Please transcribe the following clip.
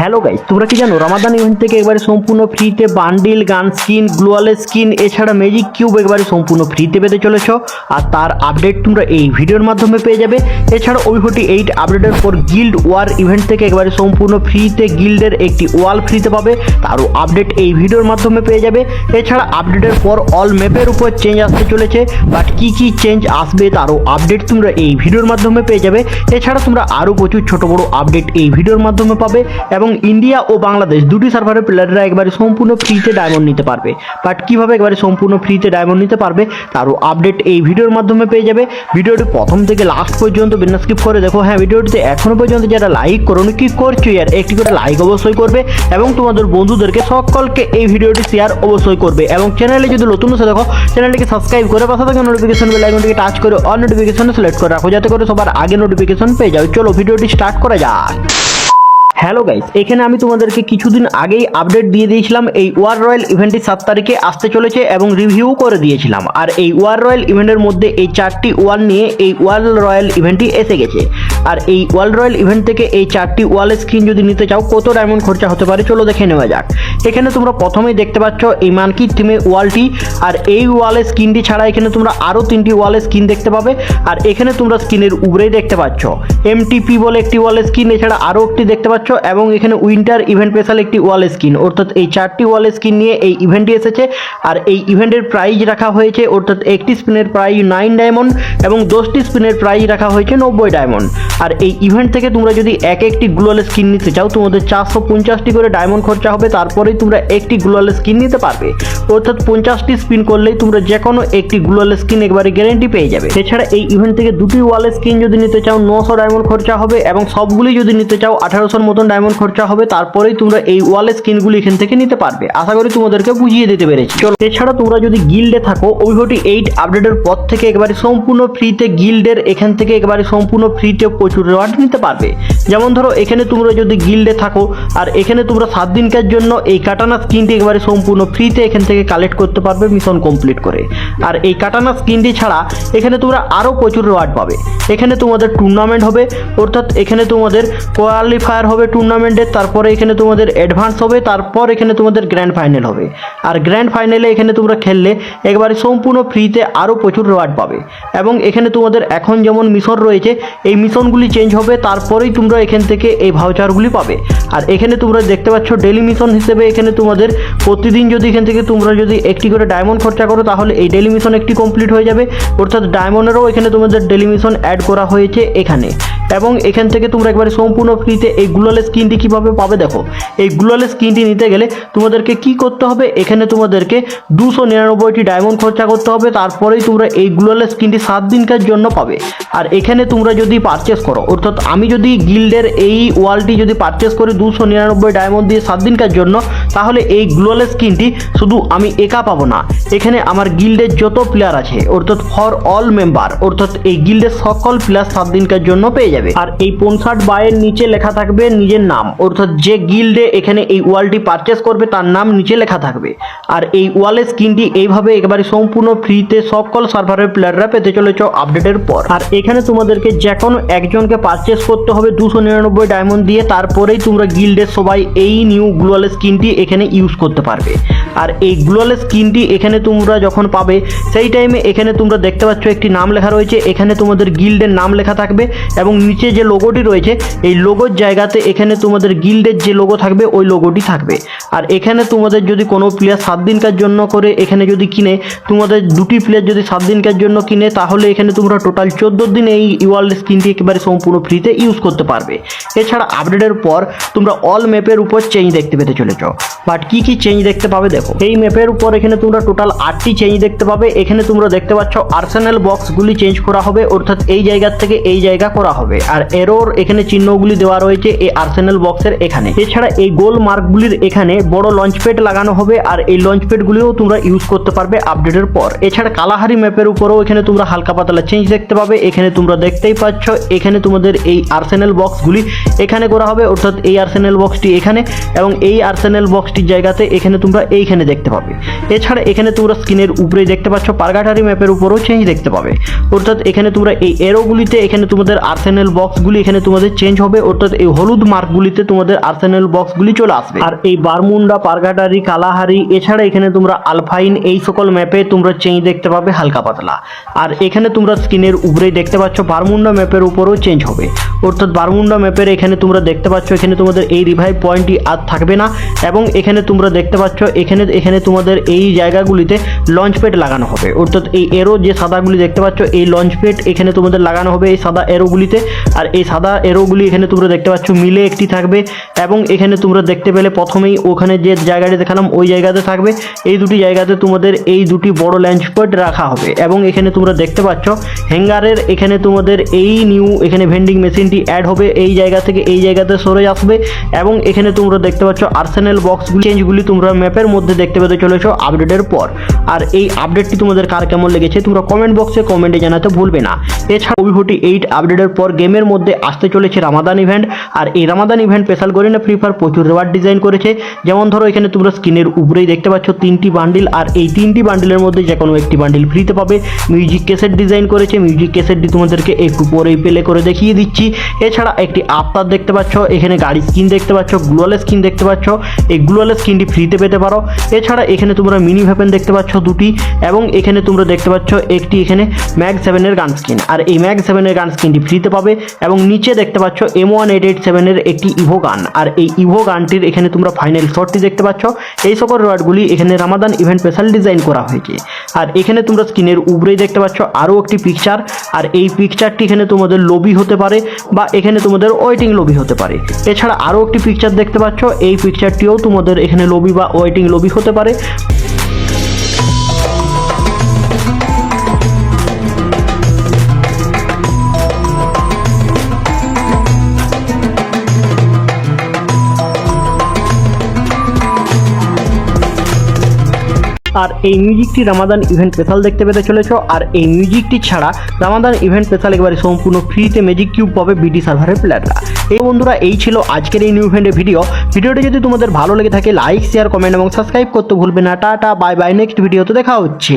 Hello guys তোমরা কি জানো রামাদান ইভেন্ট থেকে একবারে সম্পূর্ণ ফ্রিতে বান্ডিল গান স্কিন গ্লোয়ালের স্কিন এছাড়া ম্যাজিক কিউব একবারে সম্পূর্ণ ফ্রিতে পেতে চলেছ। আর তার আপডেট তোমরা এই ভিডিওর মাধ্যমে পেয়ে যাবে। এছাড়া ওই এইট আপডেটের পর গিল্ড ওয়ার ইভেন্ট থেকে একবারে সম্পূর্ণ ফ্রিতে গিল্ডের একটি ওয়াল ফ্রিতে পাবে। তারও আপডেট এই ভিডিওর মাধ্যমে পেয়ে যাবে। এছাড়া আপডেটের পর অল ম্যাপের উপর চেঞ্জ আসতে চলেছে। বাট কি কি চেঞ্জ আসবে তারও আপডেট তোমরা এই ভিডিওর মাধ্যমে পেয়ে যাবে। এছাড়া তোমরা আরও প্রচুর ছোট বড় আপডেট এই ভিডিওর মাধ্যমে পাবে। এবং ইন্ডিয়া ও বাংলাদেশ দুটি সার্ভারের প্লেয়াররা একবারে সম্পূর্ণ ফ্রিতে ডায়মন্ড নিতে পারবে। বাট কীভাবে একবারে সম্পূর্ণ ফ্রিতে ডায়মন্ড নিতে পারবে, তারও আপডেট এই ভিডিওর মাধ্যমে পেয়ে যাবে। ভিডিওটি প্রথম থেকে লাস্ট পর্যন্ত বিনা স্কিপ করে দেখো। হ্যাঁ ভিডিওটিতে এখনও পর্যন্ত যারা লাইক করোনি, কি করছ ইয়ার? একটি করে লাইক অবশ্যই করবে এবং তোমাদের বন্ধুদেরকে সকলকে এই ভিডিওটি শেয়ার অবশ্যই করবে। এবং চ্যানেলে যদি নতুন এসে দেখো চ্যানেলটিকে সাবস্ক্রাইব করে পাশে থাকা নোটিফিকেশন বেল আইকনটিকে টাচ করে অল নোটিফিকেশন সিলেক্ট করে রাখো। যাতে করে সবার আগে নোটিফিকেশন পেয়ে যাও চলো, ভিডিওটি স্টার্ট করা যাক। হ্যালো গাইস এখানে আমি তোমাদেরকে কিছুদিন আগেই আপডেট দিয়ে দিয়েছিলাম এই ওয়ার রয়্যাল ইভেন্টটি সাত তারিখে আসতে চলেছে এবং রিভিউ করে দিয়েছিলাম। আর এই ওয়ার রয়্যাল ইভেন্টের মধ্যে এই চারটি ওয়ার নিয়ে এই ওয়ার রয়্যাল ইভেন্টটি এসে গেছে। আর এই ওয়ার্ল্ড রয়্যাল ইভেন্ট থেকে এই চারটি ওয়াল স্ক্রিন যদি নিতে চাও, কত ডায়মন্ড খরচা হতে পারে? চলো দেখে নেওয়া যাক। এখানে তোমরা প্রথমেই দেখতে পাচ্ছ এই মানকি থিমে ওয়ালটি আর এই ওয়ালের স্ক্রিনটি ছাড়া এখানে তোমরা আরও তিনটি ওয়ালের স্ক্রিন দেখতে পাবে। আর এখানে তোমরা স্ক্রিনের উপরেই দেখতে পাচ্ছ এমটিপি বলে একটি ওয়ালের স্ক্রিন, এছাড়া আরও একটি দেখতে পাচ্ছ, এবং এখানে উইন্টার ইভেন্ট স্পেশাল একটি ওয়াল স্ক্রিন। অর্থাৎ এই চারটি ওয়াল স্ক্রিন নিয়ে এই ইভেন্টটি এসেছে। আর এই ইভেন্টের প্রাইজ রাখা হয়েছে, অর্থাৎ একটি স্পিনের প্রাইজ নাইন ডায়মন্ড এবং দশটি স্পিনের প্রাইজ রাখা হয়েছে নব্বই ডায়মন্ড আর এই ইভেন্ট থেকে তোমরা যদি এক একটি গ্লোয়াল স্কিন নিতে চাও, তোমাদের চারশো পঞ্চাশটি করে ডায়মন্ড খরচা হবে, তারপরেই তোমরা একটি গ্লোয়াল স্কিন নিতে পারবে। অর্থাৎ পঞ্চাশটি স্পিন করলেই তোমরা যে কোনো একটি গ্লোয়াল স্কিন একবারে গ্যারেন্টি পেয়ে যাবে। এছাড়া এই ইভেন্ট থেকে দুটি ওয়াল স্কিন যদি নিতে চাও, নশো ডায়মন্ড খরচা হবে এবং সবগুলি যদি নিতে চাও, আঠারোশোর মতন ডায়মন্ড খরচা হবে, তারপরেই তোমরা এই ওয়াল স্কিনগুলি এখান থেকে নিতে পারবে। আশা করি তোমাদেরকে বুঝিয়ে দিতে পেরেছি। চলো, এছাড়া তোমরা যদি গিল্ডে থাকো ওইভটি এইট আপডেটের পর থেকে একবারে সম্পূর্ণ ফ্রিতে গিল্ডের এখান থেকে একবারে সম্পূর্ণ ফ্রিতে প্রচুর রেওয়ার্ড নিতে পারবে। যেমন ধরো, এখানে তোমরা যদি গিল্ডে থাকো, আর এখানে তোমরা সাত দিনকার জন্য এই কাটানা স্কিনটি একবারে সম্পূর্ণ ফ্রিতে এখান থেকে কালেক্ট করতে পারবে মিশন কমপ্লিট করে। আর এই কাটানা স্কিনটি ছাড়া এখানে তোমরা আরও প্রচুর রেওয়ার্ড পাবে। এখানে তোমাদের টুর্নামেন্ট হবে, অর্থাৎ এখানে তোমাদের কোয়ালিফায়ার হবে টুর্নামেন্টের তারপরে এখানে তোমাদের অ্যাডভান্স হবে, তারপর এখানে তোমাদের গ্র্যান্ড ফাইনাল হবে। আর গ্র্যান্ড ফাইনালে এখানে তোমরা খেললে একবারে সম্পূর্ণ ফ্রিতে আরও প্রচুর রেওয়ার্ড পাবে। এবং এখানে তোমাদের এখন যেমন মিশন রয়েছে, এই মিশনগুলি চেঞ্জ হবে, তারপরেই তোমরা এখান থেকে এই ভাউচারগুলি পাবে। আর এখানে তোমরা দেখতে পাচ্ছ ডেলি মিশন হিসেবে এখানে তোমাদের প্রতিদিন যদি এখান থেকে তোমরা যদি একটি করে ডায়মন্ড খরচা করো, তাহলে এই ডেলি মিশন একটি কমপ্লিট হয়ে যাবে। অর্থাৎ ডায়মন্ডেরও এখানে তোমাদের ডেলি মিশন অ্যাড করা হয়েছে এখানে। এবং এখান থেকে তোমরা একবারে সম্পূর্ণ ফ্রিতে এই গ্লোয়াল স্কিনটি কীভাবে পাবে দেখো। এই গ্লোয়াল স্কিনটি নিতে গেলে তোমাদেরকে কি করতে হবে? এখানে তোমাদেরকে দুশো নিরানব্বইটি ডায়মন্ড খরচা করতে হবে। তারপরেই তোমরা এই গ্লোয়াল স্কিনটি সাত দিনকার জন্য পাবে। আর এখানে তোমরা যদি পারচেস করো, অর্থাৎ আমি যদি গিল্ডের এই ওয়ালটি যদি পারচেস করি দুশো নিরানব্বই ডায়মন্ড দিয়ে সাত দিনকার জন্য, তাহলে এই গ্লোয়াল স্কিনটি শুধু আমি একা পাবো না। এখানে আমার গিল্ডের যত প্লেয়ার আছে, অর্থাৎ ফর অল মেম্বার অর্থাৎ এই গিল্ডের সকল প্লেয়ার সাত দিনকার জন্য পেয়ে যাবে। আর এই পনসাট বায়ের নিচে লেখা থাকবে নিজের নাম। অর্থাৎ যে গিল্ডে এখানে এই ওয়ালটি পারচেস করবে, তার নাম নিচে লেখা থাকবে। আর এই ওয়ালের স্কিনটি এইভাবে একেবারে সম্পূর্ণ ফ্রিতে সকল সার্ভারের প্লেয়াররা পেতে চলেছ আপডেটের পর। আর এখানে তোমাদেরকে যে কোনো একজনকে পারচেস করতে হবে দুশো নিরানব্বই ডায়মন্ড দিয়ে, তারপরেই তোমরা গিল্ডের সবাই এই নিউ গ্লোয়াল স্কিনটি এখানে ইউজ করতে পারবে। আর এই গ্লোয়াল স্কিনটি এখানে তোমরা যখন পাবে, সেই টাইমে এখানে তোমরা দেখতে পাচ্ছ একটি নাম লেখা রয়েছে। এখানে তোমাদের গিল্ডের নাম লেখা থাকবে এবং নিচে যে লোগোটি রয়েছে, এই লোগোর জায়গাতে এখানে তোমাদের গিল্ডের যে লোগো থাকবে, ওই লোগোটি থাকবে। আর এখানে তোমাদের যদি কোনো প্লেয়ার সাত দিনকার জন্য করে এখানে যদি কিনে, তোমাদের দুটি প্লেয়ার যদি সাত দিনকার জন্য কিনে, তাহলে এখানে তোমরা টোটাল চোদ্দ দিন এই ওয়ার্ল্ড স্কিনটি একেবারে সম্পূর্ণ ফ্রিতে ইউজ করতে পারবে। এছাড়া আপডেটের পর তোমরা অল ম্যাপের উপর চেঞ্জ দেখতে পেতে চলেছ। বাট কি কি চেঞ্জ দেখতে পাবে দেখো? এই ম্যাপের উপর এখানে তোমরা টোটাল আটটি চেঞ্জ দেখতে পাবে। এখানে তোমরা দেখতে পাচ্ছ আর্সেনাল বক্সগুলি চেঞ্জ করা হবে, অর্থাৎ এই জায়গার থেকে এই জায়গা করা হবে। আর এরোর এখানে চিহ্নগুলি দেওয়া রয়েছে এই আর্সেনাল বক্সের এখানে। এছাড়া এই গোল মার্কগুলির এখানে বড় লঞ্চ প্যাড লাগানো হবে আর এই লঞ্চ প্যাডগুলিও তোমরা ইউজ করতে পারবে আপডেটের পর। এছাড়া কালাহারি ম্যাপের উপরেও এখানে তোমরা হালকা পাতলা চেঞ্জ দেখতে পাবে। এখানে তোমরা দেখতেই পাচ্ছ, এখানে তোমাদের এই আর্সেনাল বক্সগুলি এখানে করা হবে, অর্থাৎ এই আর্সেনাল বক্সটি এখানে এবং এই আর্সেনাল বক্সটির জায়গাতে এখানে তোমরা এইখানে দেখতে পাবে। এছাড়া এখানে তোমরা স্ক্রিনের উপরে দেখতে পাচ্ছ পারগাটারি ম্যাপের উপরেও চেঞ্জ দেখতে পাবে। অর্থাৎ এখানে তোমরা এই এরোগুলিতে এখানে তোমাদের আর্সেনাল আর্সেনাল বক্সগুলি এখানে তোমাদের চেঞ্জ হবে, অর্থাৎ এই হলুদ মার্কগুলিতে তোমাদের আর্সেনাল বক্সগুলি চলে আসবে। আর এই বারমুন্ডা পারগাটারি কালাহারি, এছাড়া এখানে তোমরা আলফাইন, এই সকল ম্যাপে তোমরা চেঞ্জ দেখতে পাবে হালকা পাতলা। আর এখানে তোমরা স্ক্রিনের উপরেই দেখতে পাচ্ছ, বারমুন্ডা ম্যাপের উপরেও চেঞ্জ হবে। অর্থাৎ বারমুন্ডা ম্যাপের এখানে তোমরা দেখতে পাচ্ছ, এখানে তোমাদের এই রিভাইভ পয়েন্টটি আর থাকবে না। এবং এখানে তোমরা দেখতে পাচ্ছ, এখানে এখানে তোমাদের এই জায়গাগুলিতে লঞ্চ প্যাড লাগানো হবে। অর্থাৎ এই এরো যে সাদাগুলি দেখতে পাচ্ছ, এই লঞ্চ প্যাড এখানে তোমাদের লাগানো হবে, এই সাদা এরোগুলিতে আর এই সাদা এরোগুলি এখানে তোমরা দেখতে পাচ্ছ, মিলে একটি থাকবে এবং এখানে তোমরা দেখতে পেলে প্রথমেই ওখানে যে জায়গাটি দেখালাম, ওই জায়গাতে থাকবে। এই দুটি জায়গাতে তোমাদের এই দুটি বড় লঞ্চ প্যাড রাখা হবে এবং এখানে তোমরা দেখতে পাচ্ছ, হ্যাঙ্গারের এখানে তোমাদের এই নিউ এখানে ভেন্ডিং মেশিনটি অ্যাড হবে, এই জায়গা থেকে এই জায়গাতে সরে আসবে এবং এখানে তোমরা দেখতে পাচ্ছ আর্সেনাল বক্সগুলি চেঞ্জগুলি তোমরা ম্যাপের মধ্যে দেখতে পেতে চলেছো আপডেটের পর। আর এই আপডেটটি তোমাদের কার কেমন লেগেছে, তোমরা কমেন্ট বক্সে কমেন্টে জানাতে ভুলবে না। এছাড়া ফোর্টি এইট আপডেটের পর গেমের মধ্যে আসতে চলেছে রামাদান ইভেন্ট আর এই রামাদান ইভেন্ট স্পেশাল করে না ফ্রি ফায়ার প্রচুর রেওয়ার্ড ডিজাইন করেছে। যেমন ধরো, এখানে তোমরা স্ক্রিনের উপরেই দেখতে পাচ্ছ তিনটি বান্ডিল আর এই তিনটি বান্ডিলের মধ্যে যে কোনো একটি বান্ডিল ফ্রিতে পাবে। মিউজিক কেসেট ডিজাইন করেছে। মিউজিক কেসেটটি তোমাদেরকে একটু পরেই প্লে করে দেখিয়ে দিচ্ছি। এছাড়া একটি আফতার দেখতে পাচ্ছ। এখানে গাড়ি স্কিন দেখতে পাচ্ছ গ্লোয়াল স্কিন দেখতে পাচ্ছ। এই গ্লোয়াল স্কিনটি ফ্রিতে পেতে পারো। এছাড়া এখানে তোমরা মিনি ভ্যাপেন দেখতে পাচ্ছ দুটি, এবং এখানে তোমরা দেখতে পাচ্ছ একটি এখানে ম্যাগ সেভেনের গান স্কিন আর এই ম্যাগ সেভেনের গান স্কিনটি ফ্রিতে পাবে। এবং নিচে দেখতে পাচ্ছ এম ওয়ান এইট এইট সেভেনের একটি ইভো গান। আর এই ইভো গানটির এখানে তোমরা ফাইনাল শটটি দেখতে পাচ্ছ। এই সকল রোয়ার্ডগুলি এখানে রামাদান ইভেন্ট স্পেশাল ডিজাইন করা হয়েছে। আর এখানে তোমরা স্ক্রিনের উপরেই দেখতে পাচ্ছ আরও একটি পিকচার আর এই পিকচারটি এখানে তোমাদের লবি হতে পারে বা এখানে তোমাদের ওয়েটিং লবি হতে পারে। এছাড়া আরও একটি পিকচার দেখতে পাচ্ছ। এই পিকচারটিও তোমাদের এখানে লবি বা ওয়েটিং লবি হতে পারে। আর এই মিউজিকটি রামাদান ইভেন্ট স্পেশাল দেখতে পেতে চলেছ। আর এই মিউজিকটি ছাড়া রামাদান ইভেন্ট স্পেশাল একেবারে সম্পূর্ণ ফ্রিতে ম্যাজিক কিউব পাবে বিডি সার্ভারের প্লেয়াররা এই বন্ধুরা, এই ছিল আজকের এই নিউ ইভেন্টের ভিডিও ভিডিওটি যদি তোমাদের ভালো লেগে থাকে লাইক শেয়ার কমেন্ট এবং সাবস্ক্রাইব করতে ভুলবে না। টাটা বাই বাই নেক্সট ভিডিওতে দেখা হচ্ছে।